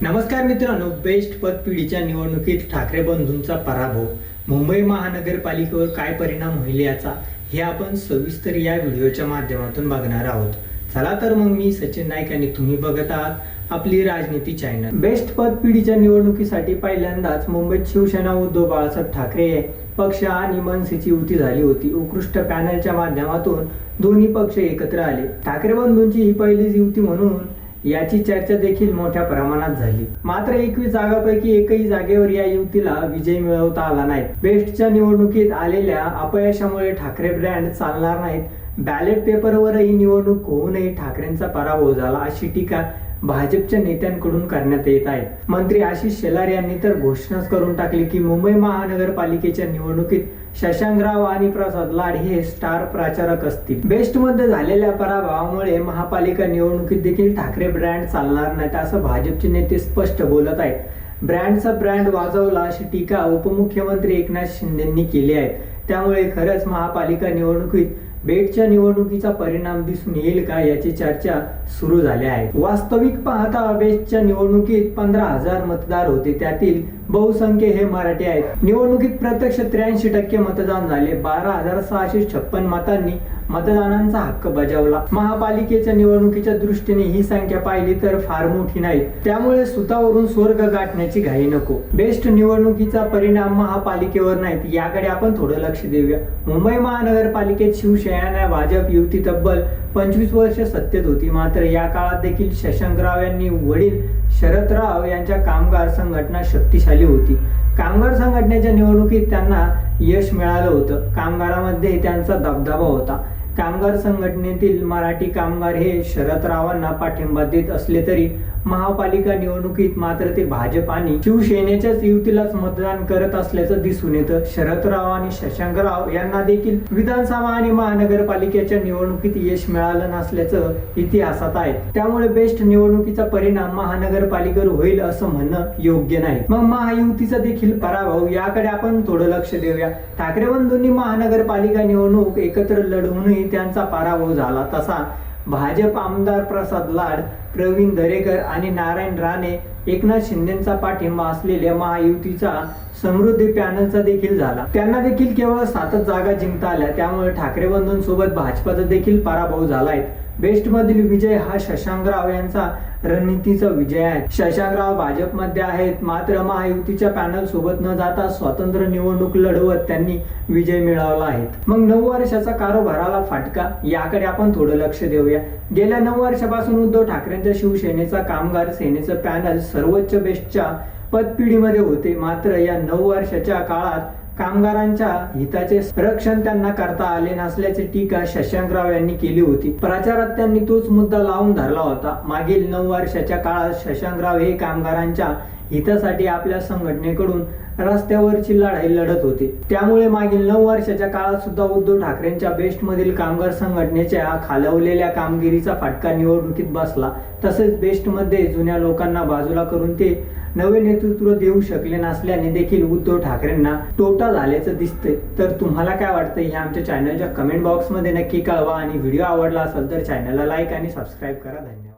नमस्कार मित्रांनो बेस्ट पद पिढीच्या निवडणुकीत ठाकरे बंधूंचा पराभव. मुंबई महानगरपालिकेवर काय परिणाम होईल याचा हे आपण सविस्तर या व्हिडिओच्या माध्यमातून बघणार आहोत. चला तर मग मी सचिन नाईक आणि तुम्ही बघत आहात आपली राजनीती चॅनल बेस्ट पद पिढीच्या निवडणुकीसाठी पहिल्यांदाच मुंबईत शिवसेना उद्धव बाळासाहेब ठाकरे पक्ष आणि मनसेची युती झाली होती. उत्कृष्ट पॅनलच्या माध्यमातून दोन्ही पक्ष एकत्र आले. ठाकरे बंधूंची ही पहिलीच युती म्हणून याची चर्चा देखील मोठ्या प्रमाणात झाली. मात्र एकवीस जागापैकी एकही जागेवर या युतीला विजय मिळवता आला नाही. बेस्टच्या निवडणुकीत आलेल्या अपयशामुळे ठाकरे ब्रँड चालणार नाहीत बॅलेट पेपरवरही निवडणूक होऊनही ठाकरेंचा पराभव झाला अशी टीका भाजपच्या नेत्यांकडून करण्यात येत आहे. मंत्री आशिष शेलार यांनी तर घोषणाच करून टाकली की मुंबई महानगरपालिकेच्या निवडणुकीत शशांकराव आणि प्रसाद लाड हे स्टार प्रचारक असतील. बेस्टमध्ये झालेल्या पराभवामुळे महापालिका निवडणुकीत देखील ठाकरे ब्रँड चालणार नाहीत असं भाजपचे नेते स्पष्ट बोलत आहेत. ब्रँडचा ब्रँड वाजवला अशी टीका उपमुख्यमंत्री एकनाथ शिंदेंनी केली आहे. त्यामुळे खरंच महापालिका निवडणुकीत बेटच्या निवडणुकीचा परिणाम दिसून येईल का याची चर्चा सुरू झाल्या आहे वास्तविक पाहता बेस्टच्या निवडणुकीत पंधरा हजार मतदार होते. त्यातील बहुसंख्य हे मराठी आहेत. निवडणुकीत प्रत्यक्ष त्र्याऐंशी टक्के मतदान झाले. बारा हजार सहाशे छप्पन मतांनी मतदानांचा हक्क बजावला. महापालिकेच्या निवडणुकीच्या दृष्टीने ही संख्या पाहिली तर फार मोठी नाही. त्यामुळे सुतावरून स्वर्ग गाठण्याची घाई नको. बेस्ट निवडणुकीचा परिणाम महापालिकेवर नाहीत. याकडे आपण थोडं लक्ष देऊया. मुंबई महानगरपालिकेत शिवसेना भाजप युती तब्बल पंचवीस वर्ष सत्तेत होती. मात्र या काळात देखील शशंकराव यांनी वडील शरदराव यांच्या कामगार संघटना शक्तिशाली होती. कामगार संघटनेच्या निवडणुकीत त्यांना यश मिळालं होतं. कामगारामध्ये त्यांचा दबदबा होता. कामगार संघटनेतील मराठी कामगार हे शरदरावांना पाठिंबा देत असले तरी महापालिका निवडणुकीत मात्र ते भाजप आणि शिवसेनेच्याच युतीलाच मतदान करत असल्याचं दिसून येतं. शरदराव आणि शशांकराव यांना देखील विधानसभा आणि महानगरपालिकेच्या निवडणुकीत यश मिळालं नसल्याचं इतिहासात आहे. त्यामुळे बेस्ट निवडणुकीचा परिणाम महानगरपालिकेवर होईल असं म्हणणं योग्य नाही. मग महायुतीचा देखील पराभव याकडे आपण थोडं लक्ष देऊया. ठाकरे बंधूंनी महानगरपालिका निवडणूक एकत्र लढवूनही त्यांचा पराभव झाला. तसा भाजप आमदार प्रसाद लाड प्रवीण दरेकर आणि नारायण राणे एकनाथ शिंदेचा पाठिंबा असलेल्या महायुतीचा समृद्धी पॅनलचा देखील झाला. त्यांना देखील केवळ सातच जागा जिंकता आल्या. त्यामुळे ठाकरे बंधूंसोबत भाजपाचा देखील पराभव झालाय. बेस्ट मधील विजय हा शशांकराव यांचा रणनीतीचा विजय आहे. शशांकराव भाजपमध्ये आहेत. मात्र महायुतीच्या पॅनल सोबत न जाता स्वतंत्र निवडणूक लढवत त्यांनी विजय मिळवला आहे. मग नऊ वर्षाचा कारोभाराला फाटका? याकडे आपण थोडं लक्ष देऊया. गेल्या नऊ वर्षापासून उद्धव ठाकरेंच्या शिवसेनेचा कामगार सेनेचं पॅनल सर्वोच्च बेस्टच्या पदपिढीमध्ये होते. मात्र या नऊ वर्षाच्या काळात कामगारांच्या हिताचे रक्षण त्यांना करता आले नसल्याची टीका शशांकराव यांनी केली होती. प्रचारात त्यांनी तोच मुद्दा लावून धरला होता. मागील नऊ वर्षाच्या काळात शशांकराव हे कामगारांच्या हितासाठी आपल्या संघटनेकडून रस्त्यावरची लढाई लढत होती. त्यामुळे मागील नऊ वर्षाच्या काळात सुद्धा उद्धव ठाकरेंच्या बेस्ट मधील कामगार संघटनेच्या खालवलेल्या कामगिरीचा फटका निवडणुकीत बसला. तसेच बेस्टमध्ये जुन्या लोकांना बाजूला करून ते नवे नेतृत्व देऊ शकले नसल्याने देखील उद्धव ठाकरेंना तोटा झाल्याचं दिसतंय. तर तुम्हाला काय वाटतं हे आमच्या चॅनलच्या कमेंट बॉक्समध्ये नक्की कळवा आणि व्हिडिओ आवडला असेल तर चॅनलला लाईक आणि सबस्क्राईब करा. धन्यवाद.